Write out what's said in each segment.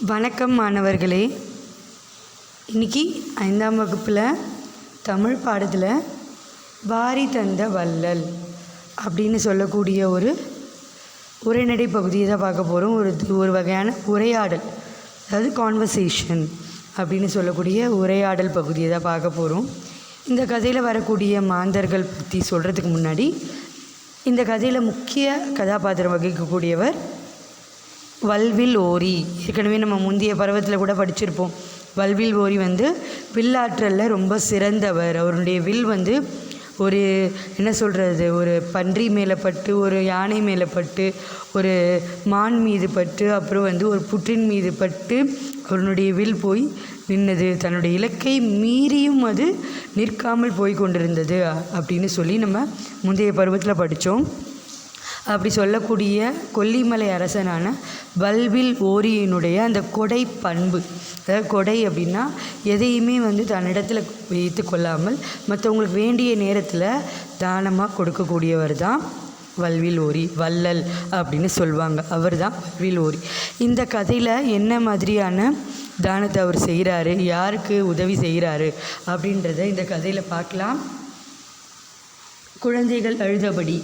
வணக்கம் மாணவர்களே. இன்னைக்கு ஐந்தாம் வகுப்பில் தமிழ் பாடத்தில் வாரி தந்த வள்ளல் அப்படின்னு சொல்லக்கூடிய ஒரு உரைநடை பகுதியை தான் பார்க்க போகிறோம் ஒரு ஒரு வகையான உரையாடல் அதாவது கான்வர்சேஷன் அப்படின்னு சொல்லக்கூடிய உரையாடல் பகுதியை தான் பார்க்க போகிறோம் இந்த கதையில் வரக்கூடிய மாந்தர்கள் பற்றி சொல்கிறதுக்கு முன்னாடி இந்த கதையில் முக்கிய கதாபாத்திரம் வகிக்கக்கூடியவர் வல்வில் ஓரி. ஏற்கனவே நம்ம முந்தைய பருவத்தில் கூட படிச்சிருப்போம். வல்வில் ஓரி வந்து வில்லாற்றலில் ரொம்ப சிறந்தவர். அவருடைய வில் வந்து ஒரு என்ன சொல்கிறது ஒரு பன்றி மேலே பட்டு ஒரு யானை மேலே பட்டு ஒரு மான் மீது பட்டு அப்புறம் வந்து ஒரு புற்றின் மீது பட்டு அவனுடைய வில் போய் நின்னது. தன்னுடைய இலக்கை மீறியும் அது நிற்காமல் போய் கொண்டிருந்தது அப்படின்னு சொல்லி நம்ம முந்தைய பருவத்தில் படித்தோம் அப்படி சொல்லக்கூடிய கொல்லிமலை அரசனான வல்வில் ஓரியினுடைய அந்த கொடை பண்பு. அதாவது கொடை அப்படின்னா எதையுமே வந்து தன்னிடத்தில் வைத்து கொள்ளாமல் மற்றவங்களுக்கு வேண்டிய நேரத்தில் தானமாக கொடுக்கக்கூடியவர் தான் வல்வில் ஓரி வள்ளல் அப்படின்னு சொல்லுவாங்க அவர் தான் வல்வில் ஓரி. இந்த கதையில் என்ன மாதிரியான தானத்தை அவர் செய்கிறாரு யாருக்கு உதவி செய்கிறாரு அப்படின்றத இந்த கதையில் பார்க்கலாம். குழந்தைகள் அழுதபடி.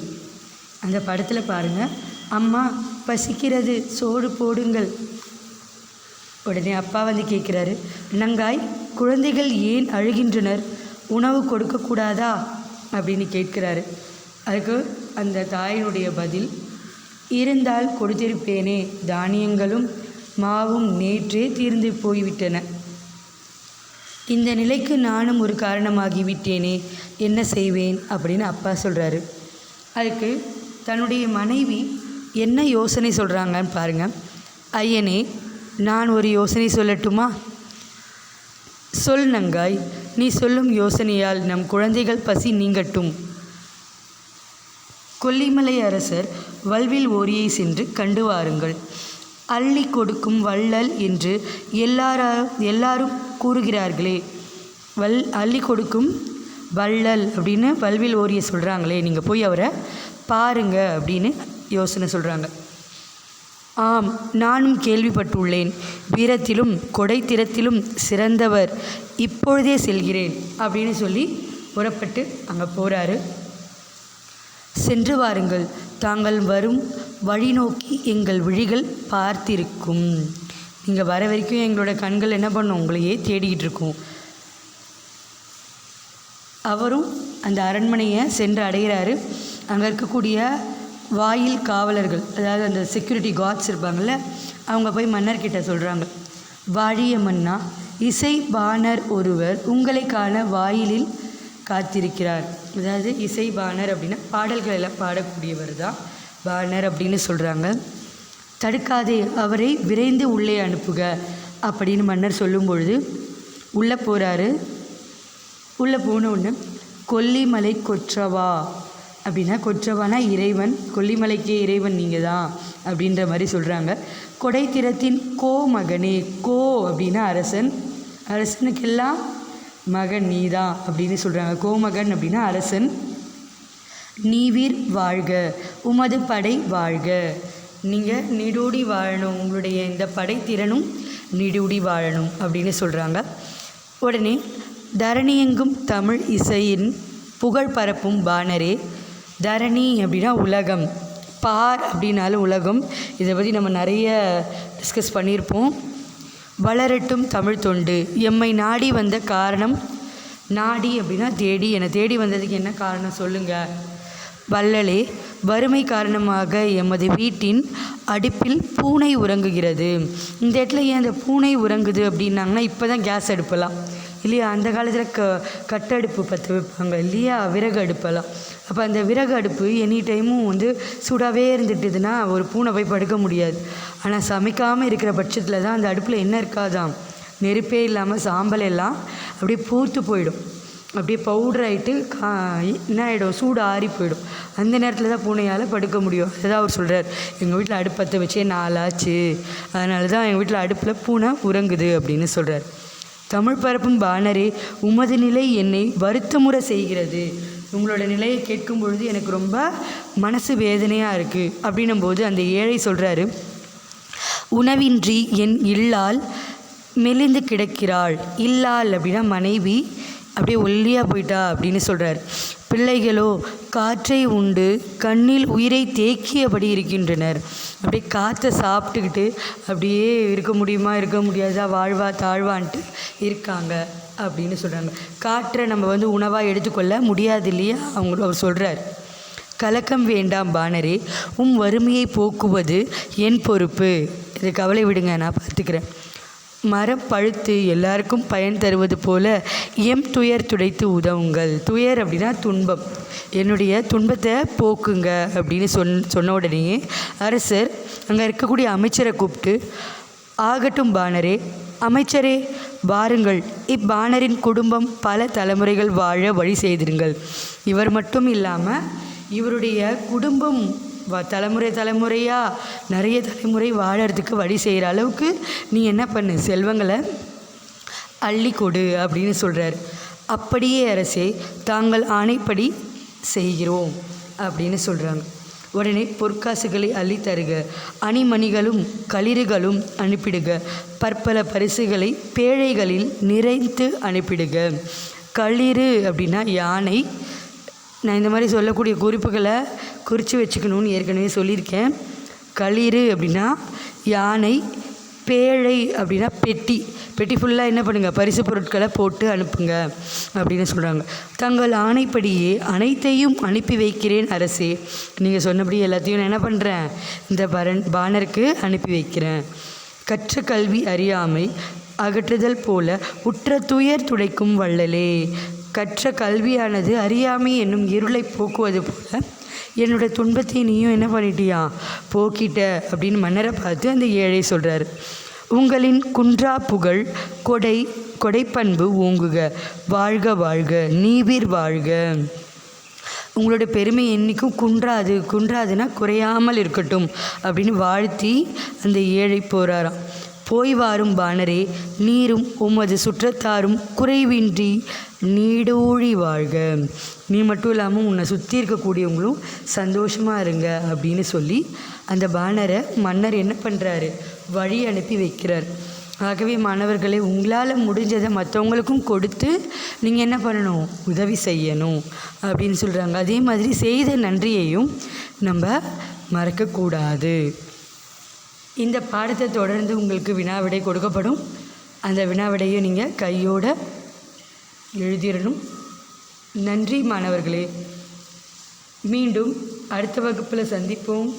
அந்த படத்தில் பாருங்கள் அம்மா பசிக்கிறது சோறு போடுங்கள். உடனே அப்பா வந்து கேட்குறாரு நங்காய் குழந்தைகள் ஏன் அழுகின்றனர்? உணவு கொடுக்கக்கூடாதா அப்படின்னு கேட்குறாரு. அதுக்கு அந்த தாயினுடைய பதில் இருந்தால் கொடுத்திருப்பேனே தானியங்களும் மாவும் நேற்றே தீர்ந்து போய்விட்டன. இந்த நிலைக்கு நானும் ஒரு காரணமாகிவிட்டேனே என்ன செய்வேன்? அப்படின்னு அப்பா சொல்கிறாரு அதுக்கு தன்னுடைய மனைவி என்ன யோசனை சொல்கிறாங்கன்னு பாருங்கள் ஐயனே நான் ஒரு யோசனை சொல்லட்டுமா? சொல் நங்காய் நீ சொல்லும் யோசனையால் நம் குழந்தைகள் பசி நீங்கட்டும். கொல்லிமலை அரசர் வல்வில் ஓரியை சென்று கண்டு வாருங்கள். அள்ளி கொடுக்கும் வள்ளல் என்று எல்லாரா எல்லாரும் கூறுகிறார்களே. வல் அள்ளி கொடுக்கும் வள்ளல் அப்படின்னு வல்வில் ஓரிய சொல்கிறாங்களே நீங்கள் போய் அவரை பாருங்க அப்படின்னு யோசனை சொல்கிறாங்க ஆம் நானும் கேள்விப்பட்டுள்ளேன். வீரத்திலும் கொடைத்திறத்திலும் சிறந்தவர் இப்பொழுதே செல்கிறேன் அப்படின்னு சொல்லி புறப்பட்டு அங்கே போகிறாரு சென்று வாருங்கள் தாங்கள் வரும் வழி நோக்கி எங்கள் விழிகள் பார்த்திருக்கும். நீங்கள் வர வரைக்கும் எங்களோட கண்கள் என்ன பண்ணும்? உங்களையே தேடிக்கிட்டு இருக்கும். அவரும் அந்த அரண்மனையை சென்று அடைகிறாரு. அங்கே இருக்கக்கூடிய வாயில் காவலர்கள் அதாவது அந்த செக்யூரிட்டி கார்ட்ஸ் இருப்பாங்கள்ல அவங்க போய் மன்னர்கிட்ட சொல்கிறாங்க வாழிய மன்னா இசை பாணர் ஒருவர் உங்களை காண வாயிலில் காத்திருக்கிறார். அதாவது இசை பாணர் அப்படின்னா பாடல்கள் எல்லாம் பாடக்கூடியவர் தான் பாணர் அப்படின்னு சொல்கிறாங்க தடுக்காதே அவரை விரைந்து உள்ளே அனுப்புக அப்படின்னு மன்னர் சொல்லும் பொழுது உள்ளே போகிறாரு உள்ளே போன உடனே கொல்லிமலை கொற்றவா? அப்படின்னா கொற்றவானா இறைவன்? கொல்லிமலைக்கே இறைவன் நீங்கள் தான் அப்படின்ற மாதிரி சொல்கிறாங்க கொடைத்திறத்தின் கோ மகனே கோ அப்படின்னா அரசன். அரசனுக்கெல்லாம் மகன் நீதான் அப்படின்னு சொல்கிறாங்க கோமகன் அப்படின்னா அரசன். நீவீர் வாழ்க உமது படை வாழ்க. நீங்கள் நீடூடி வாழணும். உங்களுடைய இந்த படைத்திறனும் நீடூடி வாழணும் அப்படின்னு சொல்கிறாங்க உடனே தரணியெங்கும் தமிழ் இசையின் புகழ் பரப்பும் பானரே தரணி அப்படின்னா உலகம். பார் அப்படின்னாலும் உலகம். இதை பற்றி நம்ம நிறைய டிஸ்கஸ் பண்ணியிருப்போம். வளரட்டும் தமிழ் தொண்டு. எம்மை நாடி வந்த காரணம் நாடி அப்படின்னா தேடி. என்னை தேடி வந்ததுக்கு என்ன காரணம் சொல்லுங்கள் வள்ளலே வறுமை காரணமாக எமது வீட்டின் அடுப்பில் பூனை உறங்குகிறது. இந்த இடத்துல ஏன் அந்த பூனை உறங்குது அப்படின்னாங்கன்னா இப்போ தான் கேஸ் அடுப்பலாம் இல்லையா அந்த காலத்தில் க கட்டடுப்பு பற்ற வைப்பாங்க இல்லையா விறகு அடுப்பெல்லாம். அப்போ அந்த விறகு அடுப்பு எனி டைமும் வந்து சூடாகவே இருந்துட்டுதுன்னா ஒரு பூனை போய் படுக்க முடியாது. ஆனால் சமைக்காமல் இருக்கிற பட்சத்தில் தான் அந்த அடுப்பில் என்ன இருக்காதாம் நெருப்பே இல்லாமல் சாம்பல் எல்லாம் அப்படியே பூத்து போயிடும். அப்படியே பவுடர் ஆகிட்டு கா என்ன ஆகிடும் சூடு ஆறி போயிடும். அந்த நேரத்தில் தான் பூனையால் படுக்க முடியும். அதுதான் அவர் சொல்கிறார் எங்கள் வீட்டில் அடுப்பத்தை வச்சே நாளாச்சு அதனால தான் எங்கள் வீட்டில் அடுப்பில் பூனை உறங்குது அப்படின்னு சொல்கிறார் தமிழ் பரப்பும் பானரே உமது நிலை என்னை வருத்தமுறை செய்கிறது. உங்களோட நிலையை கேட்கும் பொழுது எனக்கு ரொம்ப மனசு வேதனையாக இருக்குது அப்படின்னும் போது அந்த ஏழை சொல்கிறாரு உணவின்றி என் இல்லால் மெலிந்து கிடக்கிறாள். இல்லாள் அப்படின்னா மனைவி அப்படியே ஒல்லியாக போயிட்டா அப்படின்னு சொல்கிறார் பிள்ளைகளோ காற்றை உண்டு கண்ணில் உயிரை தேக்கியபடி இருக்கின்றனர். அப்படியே காற்றை சாப்பிட்டுக்கிட்டு அப்படியே இருக்க முடியுமா இருக்க முடியாதா வாழ்வா தாழ்வான்ட்டு இருக்காங்க அப்படின்னு சொல்கிறாங்க காற்றை நம்ம வந்து உணவாக எடுத்துக்கொள்ள முடியாது இல்லையா? அவங்க அவர் சொல்கிறார் கலக்கம் வேண்டாம் பானரே உம் வறுமையை போக்குவது என் பொறுப்பு. இது கவலை விடுங்க நான் பார்த்துக்கிறேன். மரம் பழுத்து எல்லாருக்கும் பயன் தருவது போல எம் துயர் துடைத்து உதவுங்கள். துயர் அப்படின்னா துன்பம். என்னுடைய துன்பத்தை போக்குங்க அப்படின்னு சொன் சொன்ன உடனேயே அரசர் அங்கே இருக்கக்கூடிய அமைச்சரை கூப்பிட்டு ஆகட்டும் பானரே அமைச்சரே வாருங்கள். இப்பானரின் குடும்பம் பல தலைமுறைகள் வாழ வழி செய்திருங்கள். இவர் மட்டும் இல்லாமல் இவருடைய குடும்பம் தலைமுறை தலைமுறையாக நிறைய தலைமுறை வாழறதுக்கு வழி செய்கிற அளவுக்கு நீ என்ன பண்ணு? செல்வங்களை அள்ளி கொடு அப்படின்னு சொல்கிறார் அப்படியே அரசே தாங்கள் ஆணைப்படி செய்கிறோம் அப்படின்னு சொல்கிறாங்க உடனே பொற்காசுகளை அள்ளி தருக அணிமணிகளும் களிறுகளும் அனுப்பிடுக பற்பல பரிசுகளை பேழைகளில் நிறைத்து அனுப்பிடுக. களிறு அப்படின்னா யானை நான் இந்த மாதிரி சொல்லக்கூடிய குறிப்புகளை குறித்து வச்சுக்கணும்னு ஏற்கனவே சொல்லியிருக்கேன். களிறு அப்படின்னா யானை பேழை அப்படின்னா பெட்டி. பெட்டி ஃபுல்லாக என்ன பண்ணுங்கள் பரிசு பொருட்களை போட்டு அனுப்புங்க அப்படின்னு சொல்கிறாங்க தங்கள் ஆணைப்படியே அனைத்தையும் அனுப்பி வைக்கிறேன் அரசே. நீங்கள் சொன்னபடி எல்லாத்தையும் நான் என்ன பண்ணுறேன் இந்த பரன் பானருக்கு அனுப்பி வைக்கிறேன். கற்ற கல்வி அறியாமை அகற்றுதல் போல உற்ற துயர் துடைக்கும் வள்ளலே. கற்ற கல்வியானது அறியாமை என்னும் இருளை போக்குவது போல என்னோட துன்பத்தை நீயும் என்ன பண்ணிட்டியா? போக்கிட்ட அப்படின்னு மன்னரை பார்த்து அந்த ஏழை சொல்கிறாரு உங்களின் குன்றா புகழ் கொடை கொடைப்பண்பு ஓங்குக. வாழ்க வாழ்க. நீவீர் வாழ்க. உங்களோட பெருமை என்றைக்கும் குன்றாது குன்றாதுன்னா குறையாமல் இருக்கட்டும் அப்படின்னு வாழ்த்தி அந்த ஏழை போகிறாராம் போய் வாரும் பானரே நீரும் உமது சுற்றத்தாரும் குறைவின்றி நீடூழி வாழ்க. நீ மட்டும் இல்லாமல் உன்னை சுற்றி இருக்கக்கூடியவங்களும் சந்தோஷமாக இருங்க அப்படின்னு சொல்லி அந்த பானரை மன்னர் என்ன பண்ணுறாரு வழி அனுப்பி வைக்கிறார். ஆகவே மாணவர்களே உங்களால் முடிஞ்சதை மற்றவங்களுக்கும் கொடுத்து நீங்கள் என்ன பண்ணணும்? உதவி செய்யணும் அப்படின்னு சொல்கிறாங்க அதே மாதிரி செய்த நன்றியையும் நம்ம மறக்கக்கூடாது. இந்த பாடத்தை தொடர்ந்து உங்களுக்கு வினாவிடை கொடுக்கப்படும். அந்த வினாவிடையை நீங்கள் கையோடு எழுதிடணும். நன்றி மாணவர்களே. மீண்டும் அடுத்த வகுப்பில் சந்திப்போம்.